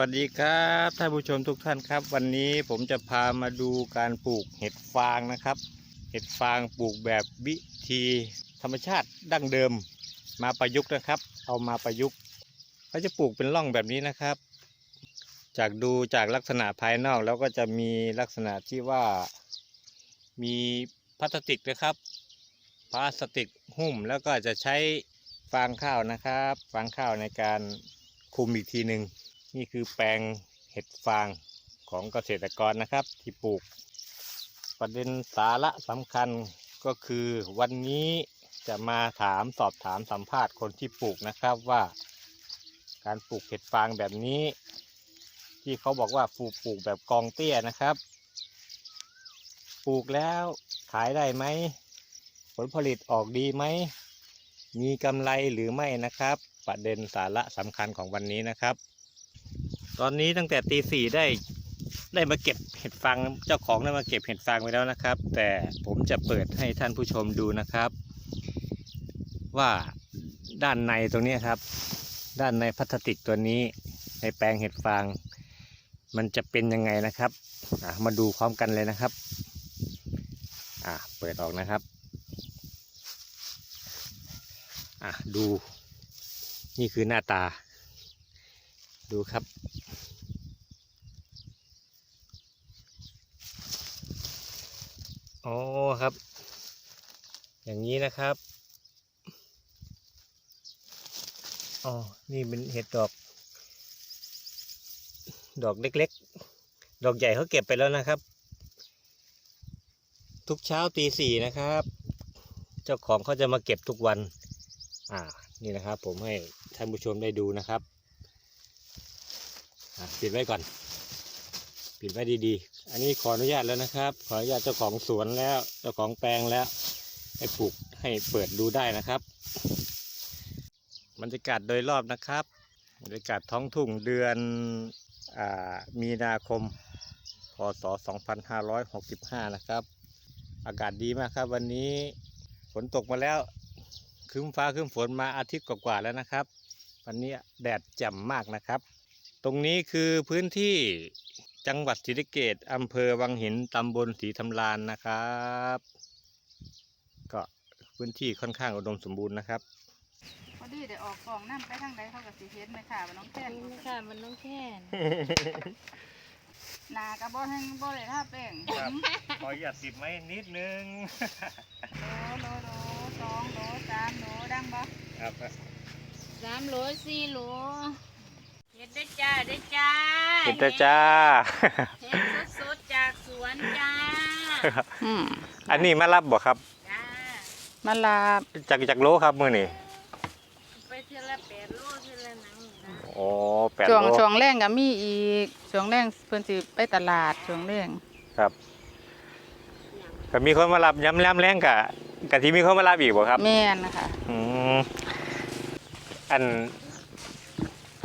วัสดีครับท่านผู้ชมทุกท่านครับ วันนี้ผมจะพามาดูการปลูกเห็ดฟางนะครับ เห็ดฟางปลูกแบบวิธีธรรมชาติดั้งเดิม มาประยุกต์นะครับ เอามาประยุกต์เขาจะปลูกเป็นร่องแบบนี้นะครับ จากดูจากลักษณะภายนอกแล้วก็จะมีลักษณะที่ว่ามีพลาสติกนะครับพลาสติกหุ้มแล้วก็จะใช้ฟางข้าวนะครับ ฟางข้าวในการคุมอีกทีหนึ่ง นี่คือแปลงเห็ดฟางของเกษตรกรนะครับ ที่ปลูก ประเด็นสาระสำคัญก็คือวันนี้จะมาถามสอบถามสัมภาษณ์คนที่ปลูกนะครับว่า การปลูกเห็ดฟางแบบนี้ ที่เขาบอกว่าปลูกปลูกแบบกองเตี้ยนะครับ ปลูกแล้วขายได้ไหมผลผลิตออกดีไหม มีกำไรหรือไม่นะครับ ประเด็นสาระสำคัญของวันนี้นะครับ ตอนนี้ตั้งแต่ตีสี่ได้ได้มาเก็บเห็ดฟางเจ้าของได้มาเก็บเห็ดฟางไว้แล้วนะครับ แต่ผมจะเปิดให้ท่านผู้ชมดูนะครับ ว่าด้านในตรงนี้ครับ ด้านในพลาสติกตัวนี้ ในแปลงเห็ดฟาง มันจะเป็นยังไงนะครับมาดูพร้อมกันเลยนะครับอะเปิดออกนะครับอะดูนี่คือหน้าตา ดูครับ อ๋อครับ อย่างนี้นะครับอ๋อนี่เป็นเห็ดดอก ดอกเล็กๆ ดอกใหญ่เขาเก็บไปแล้วนะครับ ทุกเช้าตีสี่นะครับ เจ้าของเขาจะมาเก็บทุกวัน อ่า นี่นะครับ ผมให้ท่านผู้ชมได้ดูนะครับอะปิดไว้ก่อน ปิดไว้ดีๆ อันนี้ขออนุญาตแล้วนะครับ ขออนุญาตเจ้าของสวนแล้วเจ้าของแปลงแล้ว ให้ปลูกให้เปิดดูได้นะครับบรรยากาศโดยรอบนะครับบรรยากาศท้องทุ่งเดือนอมีนาคม พศ 2565 นะครับ อากาศดีมากครับ วันนี้ฝนตกมาแล้วครึ้มฟ้าครึ้มฝนมาอาทิตย์กว่าๆแล้วนะครับ วันนี้แดดแจ่มมากนะครับ ตรงนี้คือพื้นที่ จังหวัดศรีสะเกษอำเภอวังหินตำบลศรีธำรานนะครับ ก็พื้นที่ค่อนข้างอุดมสมบูรณ์นะครับพอดีเดี๋ยวออกกล่องน้ำไปทางใดเขากับสีเฮ็ดไหมค่ะว่าน้องแค่นนี่ค่ะมันต้องแค่นหนากระบ่แห้งบ่เลยท่าแป้งครับขออย่าติดไม้นิดนึงโลโลโลสองโลสามโลดังบ่ครับ สามโหลสี่โหล เห็ดได้จ้าได้จ้าเห็นแต่จ้า เห็ดสดๆจากสวนจ้าอืมอันนี้มารับบ่ครับจ้ามาลาบจากจากโลครับมือนี่ไปเทอละแปดโลเทอละหนังนะโอ้แปดช่วงโลช่วงแรงก็มีอีกช่วงแรงเพิ่นสิไปตลาดช่วงแรงครับก็มีคนมารับย้ำแล้มแรงกะกะที่มีคนมารับอีกบ่ครับ แม่นนะคะอืมอัน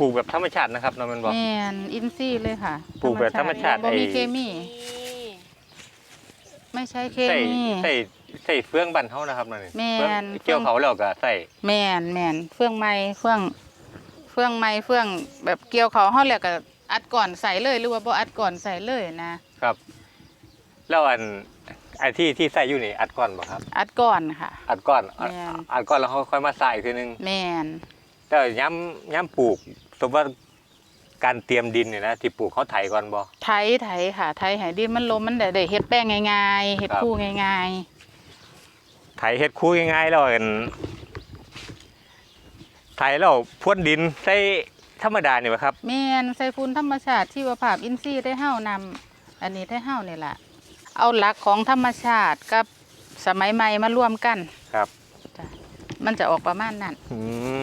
ปลูกแบบธรรมชาตินะครับน้องแมันบอก แม่นอินซีย์เลยค่ะปลูกแบบธรรมชาติบ่มีไอ้เคมีนี่ไม่ใช้เคใส่มี ใส่ใส่เฟืองบันเฮานะครับนั่นนี่แม่น เฟืองเกี่ยวเขาแล้วก็ใส่แม่นแม่นเฟื่องไม้เฟื่องเฟื่องไม้เฟื่องแบบเกี่ยวเขาเฮาแล้วก็อัดก่อนใส่เลยหรือว่าบ่อัดก่อนใส่เลยนะครับ แล้วอันไอ้ที่ที่ใส่อยู่นี่อัดก้อนบ่ครับ อัดก่อนค่ะ อัดก้อนอัดแม่น อัดก้อนแล้วเขาค่อยมาใส่อีกทีนึง แม่น แล้วย้ำย้ำปลูกสมมติว่าการเตรียมดินเนี่ยนะที่ปลูกเขาไถก่อนบ่ไถไถค่ะไถให้ดินมันลมมันได้ได้เฮ็ดแป้งง่ายๆเฮ็ดครับคู่ง่ายไถเฮ็ดคู่ง่ายๆแล้วอันไถแล้วพ่นดินใส่ธรรมดานี่บ่ครับ ๆแม่นใส่ฝุ่นธรรมชาติชีวภาพอินทรีย์ได้เฮานำอันนี้ได้เฮานี่ล่ะเอาหลักของธรรมชาติกับสมัยใหม่มารวมกันครับ จ้ะมันจะออกประมาณนั้น อืม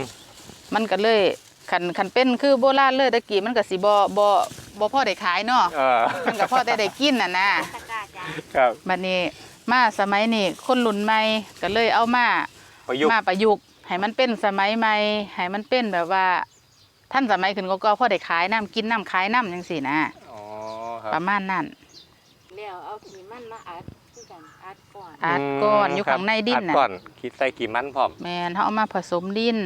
มันก็เลยคันคันเป็นคือโบราณเลยตะกี้มันก็สิบ่บ่บ่พอได้ขายเนาะเออมันก็พอได้ได้กินน่ะนะตะกร้าจ้าครับบัดนี้มาสมัยนี้คนรุ่นใหม่ก็เลยเอามาประยุกต์มาประยุกต์ให้มันเป็นสมัยใหม่ให้มันเป็นแบบว่า ท่านสมัยขึ้นก็ก็พอได้ขายน้ำกินน้ำขายน้ำจังซี่นะอ๋อครับประมาณนั้นแล้วเอาขีมันมาอัดคือกันอัดก่อนอัดก้อนอยู่ครับข้างในดินอัน่ะก้อนคิดใส่กี่มันพร้อม แม่นเฮาเอามาผสมดิน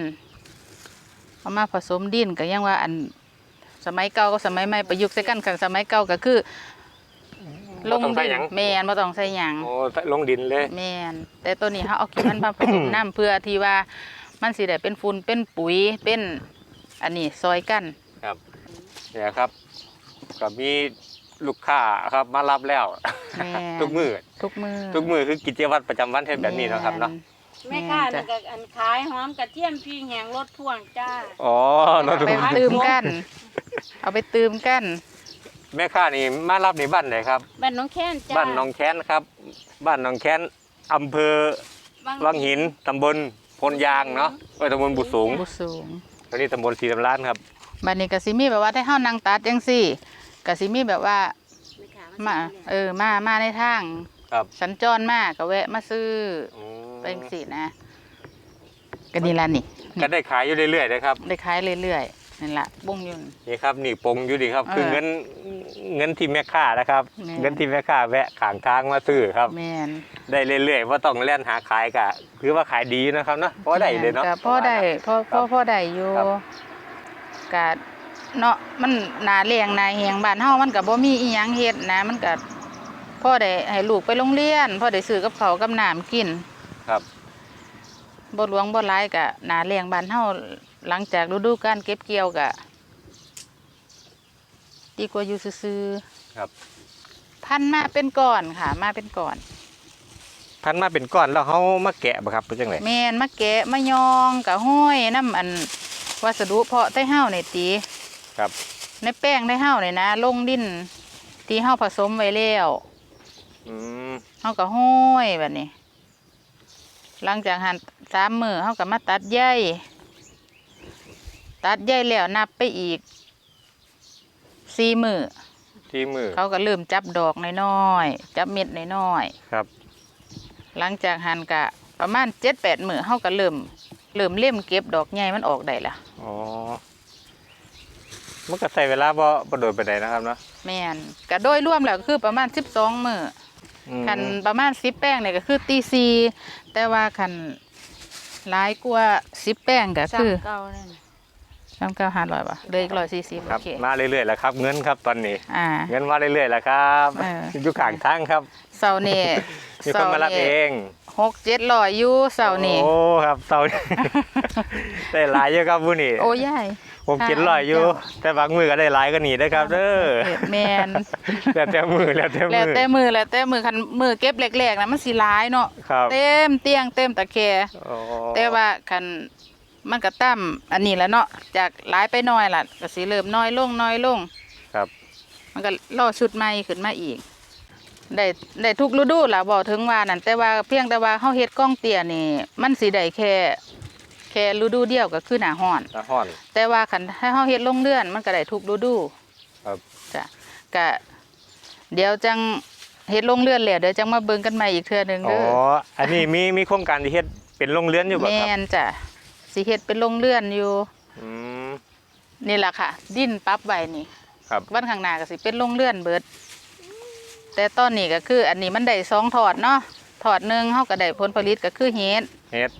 เอามาผสมดินก็ยังว่าอันสมัยเก่ากับสมัยใหม่ประยุกต์ใส่กันกันสมัยเก่าก็คือ ลงบ่ต้องใส่ดิหนยังแมนบ่ต้องใส่หยัง โอ้ลงดินเลย แมนแต่ตัวนี้เขาเอาขี้มันมาผสม น้ำเพื่อที่ว่ามันสิได้เป็นฝุ่นเป็นปุ๋ยเป็นอันนี้ซอยกัน ครับเนี่ยครับก็มีลูกค้าครับมารับแล้ว แม่นทุกมือทุกมือทุกมือคือกิจวัตรประจำวันเฮ็ดแบบนี้เนาะครับเนาะ แม่ ค้านี่ก็อันขายหอมกระเทียมพริกแห้งรสพ่วงจ้า อ๋อแม่นเนาะทุกไปมือตืมกัน เอาไปตืมกัน แม่ค้านี่มารับในบ้านไหนครับ บ้านน้องแค้นจ้าบ้านหนองแค้นครับ บ้านหนองแค้นอำเภอวังหินตำบลพลยางเนาะเอ้ยตำบลบุสูงบุสูงตอนนี้ตำบลสีดำล้านครับบัดนี้ก็สิมีแบบว่าได้เฮานั่งตัดจังซี่ก็สิมีแบบว่ามาเออมามาในทางครับสัญจรมาก็แวะมาซื้ออืม เป็นสินะก็นี่ล่ะนี่ ก็ได้ขายอยู่เรื่อยๆนะครับ ได้ขายเรื่อยๆนั่นล่ะบุ้งอยุ่นนี่ครับนี่ปงอยู่ดีครับเออคือเงินเงินที่แม่ค้านะครับแม่เงินที่แม่ค้าแวะขางทางมาซื้อครับแม่นได้เรื่อยๆว่าต้องแล่นหาขายกะคือว่าขายดีนะครับเนาะเพราะได้เลยเนาะก็พ่อได้พ่อพ่อพ่อได้อยู่ครับกะเนาะมันหนาเลี้ยงหนาเฮียงบ้านเฮามันก็บ่มีอีหยังเฮ็ดนะ มันก็พ่อได้ให้ลูกไปโรงเรียนพ่อได้ซื้อกับข้าวกับน้ำกิน ครับบ่หลวงบ่หลายก็หนาเลี้ยงบ้านเฮาหลังจากฤดูการเก็บเกี่ยวก็ดีกว่าอยู่ซื่อครับ ๆพันมาเป็นก่อนค่ะ มาเป็นก่อน พันมาเป็นก้อนแล้วเขามาแกะบ่ครับเป็นจังไดแม่นมาแกะมายองกะห้อยน้ำอันวัสดุเพาะไต้เฮ้านี่ตี ครับ ในแป้งไต้เฮ้านี่นะ ลงดินที่เฮ้าผสมไว้แล้วอืมเฮ้าก็ห้อยแบบนี้ หลังจากหันสามมือเฮ้าก็มาตัดใยตัดใยแล้วนับไปอีกสี่มือที่มือเขาก็เริ่มจับดอกน้อยๆจับเม็ดน้อยๆครับหลังจากหันกะประมาณเจ็ดแปดมือเขาก็เริ่มเริ่มเล่มเก็บดอกใหญ่มันออกได้ละอ๋อมันก็ใส่เวลาบ่บ่โดนไปไหนใดนะครับเนาะแม่นกะโดยรวมแล้วก็คือประมาณสิบสองมืออืม คันประมาณสิบแป้งเนี่ยก็คือตีซีแต่ว่าคันหลายกว่าสิบแป้งก็คือเก่านั่นสามเก้าห้าร้อยป่ะเลยร้อยสี่สิบคโอรับเค มาเรื่อยๆแล้วครับ เงินครับตอนนี้ อ่า เงินมาเรื่อยๆแล้วครับเอออยู่ข้างทางครับ เสาร์นี่มีคนมารับเองหกเจ็ดร้อยอยู่เสาร์นี่โอ้ครับเสาร์นี้ได้หลายเยอะครับผู้นี่โอ้ยาย ผมกินร้อยอยู่ แต่บางมือก็ได้หลายก็หนีได้ครับเด้อแมนแล้วแต่มือแล้วแต่มืแล้วอแต่มือแล้วแต่มือคันมือเก็บแรกๆนะมันสิหลายเนาะครับเต็มเตียงเต็มตะแคร่อ๋อแต่ว่าคันมันก็ตั้มอันนี้แหล้วเนาะจากหลายไปน้อยล่ะก็สิเริ่มน้อยลงน้อยลงครับ มันก็ล่อชุดใหม่ขึ้นมาอีกได้ได้ทุกฤดูล่ะบอกถึงว่านั่นแต่ว่าเพียงแต่ว่าเฮาเฮ็ดกล้องเตี้ยนี่ มันสิได้แค่ แค่ฤดูเดียวก็คือหน้าร้อนตะห้อน แต่ว่าคันถ้าเฮาเฮ็ดลงเดือนมันก็ได้ทุกฤดูครับ จ้ะก็เดี๋ยวจังเฮ็ดลงเรือนแล้วเดี๋ยวจังมาเบิ่งกันใหม่อีกเทื่อหนึงอ๋อ เด้ออันนี้มีมีโครงการที่เฮ็ดเป็นโรงเรือนอยู่บ่แม่ครับนจ้ะสิเฮ็ดเป็นลงเรือนอยู่ อืมนี่แหละค่ะ ดินปรั๊บไว้นี่ ครับวันข้างหน้าก็สิเป็นลงเลื่อนเบิด แต่ตอนนี้ก็คือ อันนี้มันได้สองถอดเนาะถอดหนึ่งเขาก็ได้ผลผลิตก็คือเฮ็ดเฮ็ด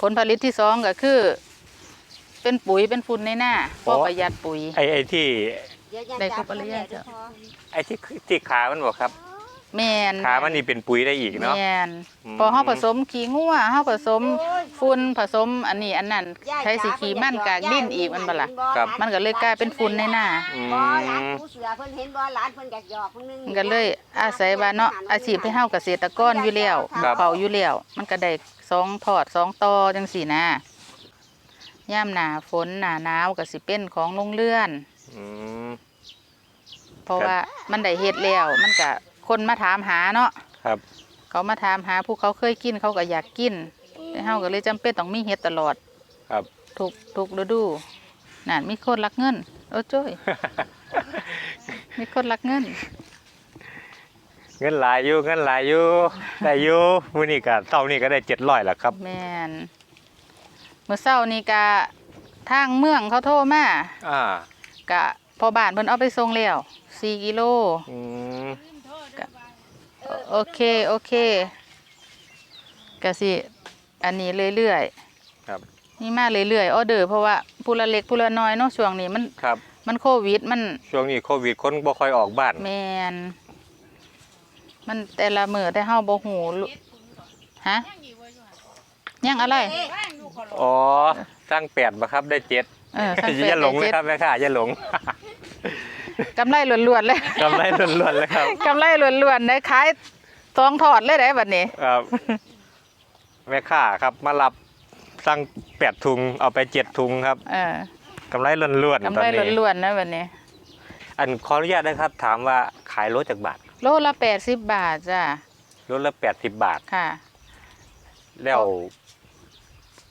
ผลผลิตที่สองก็คือ เป็นปุ๋ยเป็นฝุ่นในหน้าเพราะประหยัดปุ๋ย ไอ้ไอ้ที่ ได้ครบอริยะจ้ะไอ้ที่ที่ขามันบ่ครับ แมนขามันนี่เป็นปุ๋ยได้อีกเนาะแมนอืมพอเขาผสมขี้งัวเขาผสมฝุ่นผสมอันนี้อันนั้นใช้สีขี้มันกากดินอีกมันบ่ล่ะครับ มันก็เลยกลายเป็นฝุ่นในหน้าอืม บ่หลานผู้เสือเพิ่นเห็นบ่หลานเพิ่นอยากหยอกเพิ่นนึงมันก็เลยอาศัยว่าเนาะอาชีพให้เฮาเกษตรกรอยู่แล้วครับ เขาอยู่แล้วมันก็ได้สองทอดสองตอจังสี่นะย่ามหนาฝนหนาหนาวก็สิเป็นของโรงเรือน อืม เพราะครับ ว่ามันได้เฮ็ดแล้วมันก็ คนมาถามหาเนาะครับ เขามาถามหาผู้เขาเคยกินเขาก็อยากกินแต่เฮาก็เลยจำเป็นต้องมีเฮ็ดตลอด ครับทุกทุกฤดูนั่นมีคนรักเงิน โอ้จ้อยมีคนรักเงิน เงินหลายอยู่เงินหลายอยู่ได้อยู่มื้อนี้ก็เท่านี้ก็ได้700แล้วครับ แม่นเมื่อเช้านี้กะทางเมืองเขาโทรมาอ่ากะพอบ้านเพิ่นเอาไปส่งแล้วสี่กิโลอืม โอโอเคโอเคกะสิอันนี้เรื่อยครับๆนี่มาเรื่อยๆออเดอร์เพราะว่าผู้ละเล็กผู้ละน้อยเนาะช่วงนี้มันครับมันโควิดมันช่วงนี้โควิดคนบ่ค่อยออกบ้านแมนมันแต่ละมื้อแต่เฮาบ่ฮู้ลุฮะยังอะไรว่างอยู่ขอรออ๋อสร้างแปดบ่ครับได้เจ็ดเออทั้งแปดอย่าหลงได้เลยเจ็ดครับแม่ค่ะอย่าหลง กำไรล้วนๆเลยกำไรล้วนๆเลยครับกำไรล้วนๆได้ขายสองถอดเลยได้บัดนี้ครับแม่ค้าครับมารับสั่งแปดถุงเอาไปเจ็ดถุงครับเออกำไรล้วนๆกำตอไรนนี้ล้วนๆนะบัดนี้ อันขออนุญาตนะครับ ถามว่าขายรถจากบาท โลละ80บาทจ้ะรถละแปดสิบบาทค่ะ แล้ว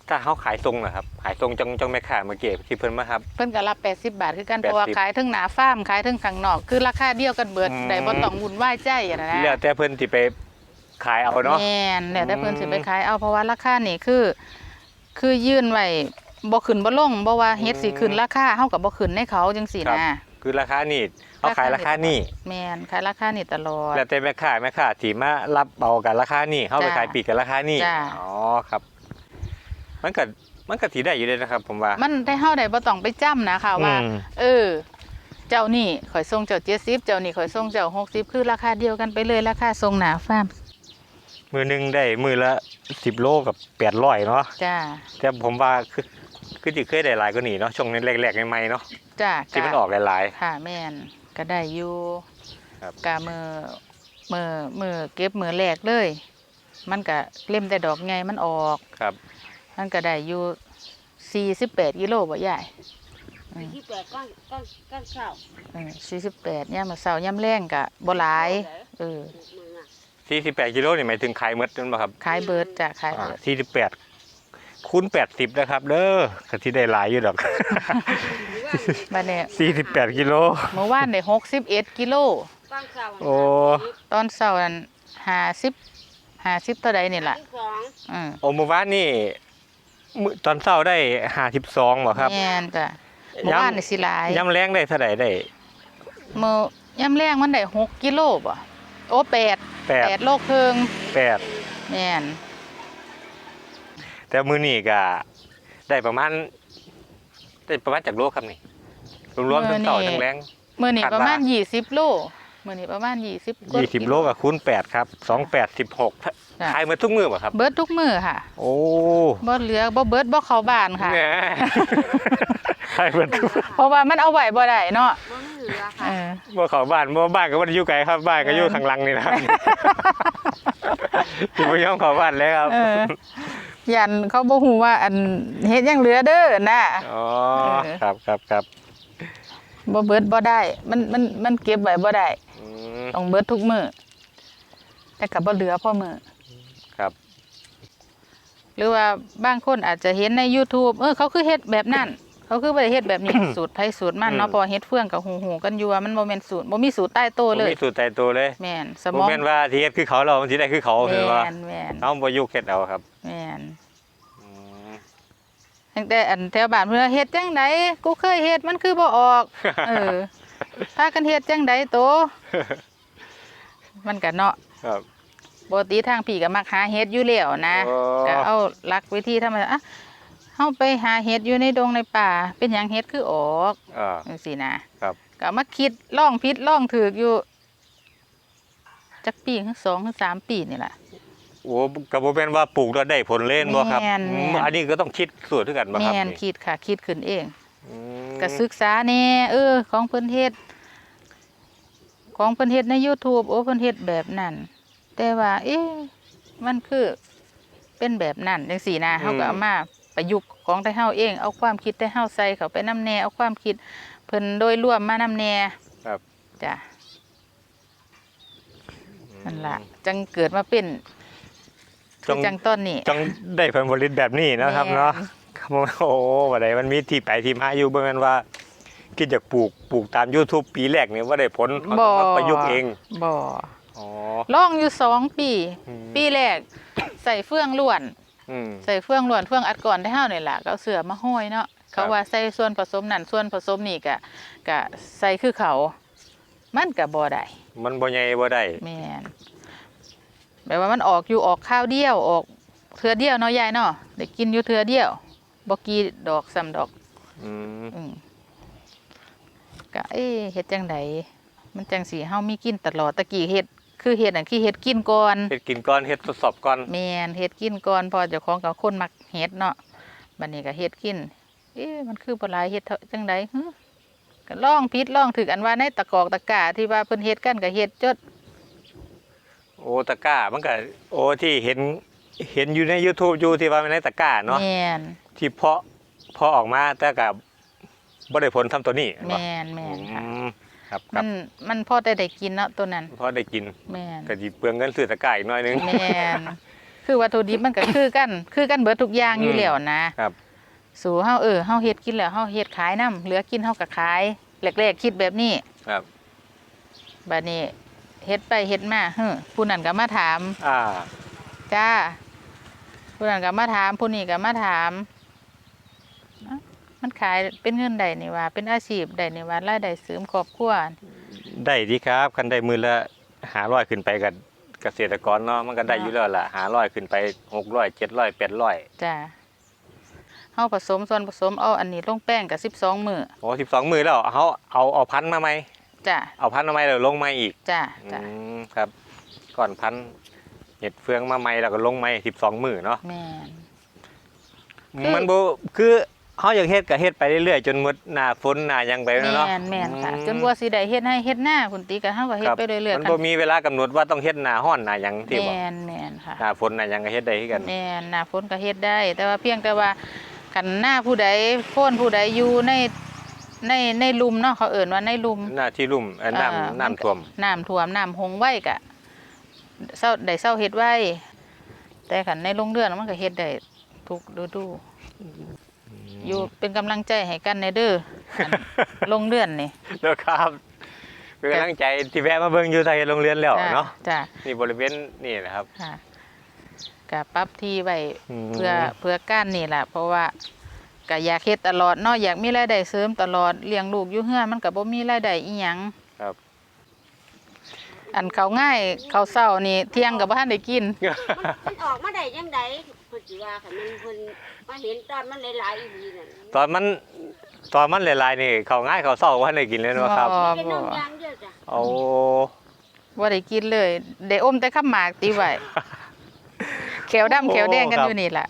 ถ้าเขาขายทรงนะครับ ขายทรงจังจังแม่ค้าเมื่อกี้ที่เพิ่นมาครับ เพิ่นก็รับ 80 บาทคือกัน80เพราะว่าขายทั้งหน้าฟาร์มขายทั้งข้างนอก คือราคาเดียวกันเบิดอืม ได้บ่ต้องวุ่นวายใจอะนะแล้วแต่เพิ่นสิไปขายเอาเนาะ แม่นแล้วแต่เพิ่นสิอืมไปขายเอาเพราะว่าราคานี่คือ คือยื่นไว้บ่ขึ้นบ่ลงบ่ว่าเฮ็ดสิขึ้นราคาเฮาก็บ่ขึ้นให้เขาจังซี่นะ คือราคานี่เขาขายราคานี่แม่นขายราคานี่ตลอด แล้วแต่แม่ค้าแม่ค้าที่มารับเอากันราคานี่เขาไปจ้ะขายปีกกันราคานี่จ้ะอ๋อครับ มันก็มันก็ถือได้อยู่เลยนะครับ ผมว่า มันได้เฮาได้บ่ต้องไปจ้ำนะค่ะว่า อืม เออ เจ้านี่ข่อยส่งเจ้า70เจ้านี่ข่อยส่งเจ้า60คือราคาเดียวกันไปเลยราคาส่งหน้าฟาร์มมือหนึงได้มือละสิบโลกับแปดร้อยเนาะจ้าแต่ผมว่าคือคือจะเคยได้หลายกว่านี้เนาะช่วงนี้แรกๆใหม่ๆเนาะจ้าที่มันออกหลาย ค่ะแม่นก็ได้อยู่ครับ กะมือมือมือเก็บมือแรกเลย มันก็เล่มแต่ดอกไงมันออก ๆครับ มันก็ได้อยู่48กิโลบ่ใหญ่ที่แปดก้อนก้อนก้อนข้าวเออ48ย่ามมื้อเช้าย่ามแรงก็บ่หลายเออมึงอะสี่สิบแปดกิโลนี่หมายถึงขายหมดนั่นป่ะครับขายเบิดจ้ะขายเบิดสี่สิบแปดคูณแปดสิบนะครับ เด้อก็ที่ได้หลายอยู่ดอกบัดนี้สี่สิบแปดกิโลเมื่อวานได้61กิโลก้อนข้าวโอ้ตอนเช้านั้น50 50เท่าใดนี่ล่ะสองอือโอเมื่อวานนี่ มื้อตอนเช้าได้ห้าสิบสองบ่ครับ แม่นจ้ะเมื่อวานนี่สิหลายย้ำแรงได้เท่าไหร่ได้มื้อย่ำแรงมันได้หกกิโลบ่โอ้แปดแปดแปดโลครึ่งแปดแม่นแต่มือนี่ก็ได้ประมาณได้ประมาณจากโลครับนี่รวมๆทั้งเต่าทั้งแรง มื้อนี้คาดประมาณว่ายี่สิบโล มื้อนี้ประมาณยี่สิบกว่ายี่สิบโลกับคูณแปดครับสองแปดสิบหกจ้ะขายหมาทุกมือป่ะครับ เบิดทุกมื้อค่ะ โอ้บ่เหลือบ่เบิดบ่เข้าบ้านค่ะแหมขายหมาทุกเพราะว่ามันเอาไว้บ่ได้เนาะมันไม่เหลือเอค่ะอบ่เขาบ้านบ่บ้านก็บ่ได้อยู่ไกลครับบ้านก็อยู่ข้างหลังนี่นะครับที่บ่ยอมเข้าบ้านเลยครับเออยันเขาบ่ฮู้ว่าอันเฮ็ดหยังเหลือเด้อนะอ๋อเออครับครับครับ บ่เบิดบ่ได้ มันมันมันเก็บไว้บ่ได้ อืมต้องเบิดทุกมื้อแต่ก็บ่เหลือพอมื้อครับ หรือว่าบางคนอาจจะเห็นใน YouTube เออเขาคือเฮ็ดแบบนั้น เขาคือบ่ได้เฮ็ดแบบนี้ สูตรไผสูตรมันเนาะเพอเฮ็ดเฟื่องกับหูๆกันอยู่ว่ามันบ่แม่นสูตรบ่มีสูตรใต้โตวเลยบ่มีสูตรตายตัวเลยแม่นสมบ่องแม่นว่าที่เฮ็ดคือเขาเรามันสิได้คือเขาคือว่าแม่นแม่นเฮาบ่อยู่เฮ็ดเอาครับ แม่นอืม ตั้งแต่อันแถวบ้านเพิ่นว่าเฮ็ดจังไดกูเคยเฮ็ดมันคือบ่ออกเออพากันเฮ็ดจังไดโต มันก็เนาะครับปกติทางพี่ก็มักหาเฮ็ดอยู่แล้วนะอ๋อก็เอาหลักวิธีธรรมชาติอะเฮาไปหาเฮ็ดอยู่ในดงในป่า เป็นหยังเฮ็ดคือออกอ่าจังซี่นะครับก็มาคิดลองผิดลองถูกอยู่จักปีถึงสองถึงสามปีนี่ล่ะ โอ้ก็บ่แม่นว่าปลูกแล้วได้ผลเล่นบ่ครับแม่นอืมแม่นอันนี้ก็ต้องคิดสูตรด้วยกันบ่ครับแม่นนี่คิดค่ะ คิดขึ้นเองอืมก็ศึกษาแน่เออ ของเพิ่นเฮ็ดของเพิ่นเฮ็ดใน YouTube โอ้เพิ่นเฮ็ดแบบนั้น แต่ว่า เอ๊ะมันคือเป็นแบบนั้นจังซี่นะเฮาก็เอามาประยุกต์ของแต่เฮาเอง เอาความคิดแต่เฮาใส่เข้าไปนำแน่เอาความคิดเพิ่นโดยรวมมานำแน่ครับจ้ะนั่นล่ะจังเกิดมาเป็น คือจังต้นนี่ ต้องได้ผลผลิตแบบนี้นะครับแม่น เนาะครับผมโอ้ว่าได้มันมีที่ไปที่มาอยู่บ่แม่นว่าคิดจะปลูกปลูกตาม YouTube ปีแรกนี่ว่าได้ผลเขาต้องมาประยุกต์เองบ่อ๋อลองอยู่สองปี อืมปีแรกใส่เฟื่องล้วน อืม ใส่เฟื่องล้วนเฟื่องอัดก่อนได้เฮานี่ล่ะก็เอาเสือมาห้อยเนาะเขาว่าใส่ส่วนผสมนั่นส่วนผสมนี่ก็ก็ใส่คือเขา มันก็บ่ได้มันบ่ใหญ่บ่ได้แม่น แบบว่ามันออกอยู่ออกข้าวเดียวออกเทือเดียวเนาะยายเนาะได้กินอยู่เทือเดียวบ่กี่ดอกซ้ำดอกอืมอืมก็เอ๊ะเฮ็ดจังไดมันจังสิเฮามีกินตลอดตะกี้เฮ็ดคือเฮ็ดอันคือเฮ็ดกินก่อนเฮ็ดกินก่อนเฮ็ดทดสอบก่อนแม่นเฮ็ดกินก่อนเพอเจ้าของกับคนมักเฮ็ดเนาะบัดนี้ก็เฮ็ดกิน เอ๊ะมันคือบ่หลายเฮ็ดเท่าจังไดหึก็ลองผิดลองถูกอันว่าในตะกอกตะกร้าที่ว่าเพิ่นเฮ็ดกันก็เฮ็ดจด โอตะกร้ามันก็โอที่เห็นเห็นอยู่ใน YouTube อยู่ที่ว่ามันในตะกร้าเนาะแม่นที่เพาะเพาะออกมาแต่ก็บ่ได้ผลทำตัวนี้แม่นแม่นค่ะอืมครับคมัรับนมันพอได้ได้กินเนาะตัวนั้นเพราะได้กินแม่นก็สิเปลืองเงินซื้อตะกร้าอีกหน่อยนึง แม่นคือวัตถุดิบมันก็คือกัน คือกันเบิดทุกอย่างอยู่อืมแล้วนะครับ สู่เฮาเออเฮาเฮ็ดกินแล้วเฮาเฮ็ดขายนํเหลือกินเฮาก็ขายแรกๆคิดแบบนี้ ครับ บัดนี้ เฮ็ดไปเฮ็ดมาเฮ้อผู้นั้นก็มาถาม อ่า จ้าผู้นั้นก็มาถามผู้นี้ก็มาถามเอ้ามันขายเป็นเงินใดนี่ว่า เป็นอาชีพใดนี่ว่ารายได้เสริมครอบครัวได้ดีครับคันได้มือละ500ขึ้นไปกับเกษตรกรเนาะมันก็ได้อยู่แล้วล่ะ500ขึ้นไป600 700 800จ้าเฮาผสมส่วนผสมเอาอันนี้ลงแป้งกับ12มื้อโอ้12มือแล้วเอาเอาเอาพันธุ์มาไหม จ้าเอาพันธุ์มาไหมแล้วลงมาอีกจ้าอืจ้ามครับ ก่อนพันธุ์เห็ดเฟืองมาใหม่แล้วก็ลงใหม่12มื้อเนาะแม่น คือ มันบ่คือเฮาอยากเฮ็ดก็เฮ็ดไปเรื่อยๆจนหมดหน้าฝนหน้าหยังไปแม่เนาะนแม่นค่ะ อืมจนกว่าสิได้เฮ็ดให้เฮ็ดหน้าคุณติก็เฮาก็เฮ็ดครับไปเรื่อยมันๆกับ่มีเวลากำหนดว่าต้องเฮ็ดหน้าร้อนหน้าหยังที่บ่แม่นแม่นค่ะ หน้าฝนหน้าหยังก็เฮ็ดได้คือกัน แม่นหน้าฝนก็เฮ็ดได้ แต่ว่าเพียงแต่ว่าคันหน้าผู้ใดโพ้นผู้ใดอยู่ใน ในในลุมเนาะเขาเอิ้นว่าในลุมหน้าที่ลุ่มเอ่ออ่าน้ำน้ำท่วม น้ำท่วมน้ำหงไว้กะเศร้าได้เศร้าเฮ็ดไว้ แต่คันในโรงเรือนมันก็เฮ็ดได้ทุกฤดู อยู่เป็นกำลังใจให้กันในเด้ออันโรงเรือนนี่แล้วครับเป็นกำลังใจที่แวะมาเบิ่งอยู่ไทยโรงเรียนแล้วจ้ะเนาะจ้ะนี่บริเวณนี่นะครับ ค่ะก็ปรับที่ไว้มเพื่อเพื่อก้านนี่แหละเพราะว่า ก็อยากเฮ็ดตลอดเนาะอยากมีรายได้เสริมตลอดเลี้ยงลูกอยู่เฮือนมันก็บ่มีรายได้อีหยังครับ อันเขาวง่ายเขาวเช้านี่เที่ยงก็บ่ทันได้กิน มันออกมาได้ยังไงเพิ่นสิว่าค่ะมันเพิ่นมาเห็นตอนมันหลายๆอีหลีนั่นตอนมันตอนมันหลายๆนี่เขาง่ายเขาเศร้าว่าได้กินเลยนะครับอ๋อเป็นน้ำยางเยอะจ้ะเอาบ่ได้กินเลยได้อมแต่ข้าวหมากตีไว้ แขวดำแขวแดงกันอยู่นี่ล่ะ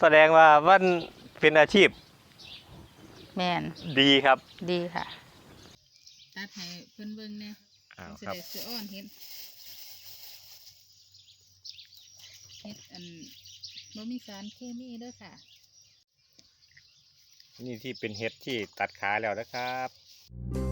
แสดงว่ามัน เป็นอาชีพแม่นดีครับ ดีค่ะ ตัดให้เพิ่นเบิ่งแน่อ้าวสิครับได้สิอ้อนเฮ็ดเฮ็ดอันบ่มีสารเคมีเด้อค่ะ นี่ที่เป็นเห็ดที่ตัดขาแล้วนะครับ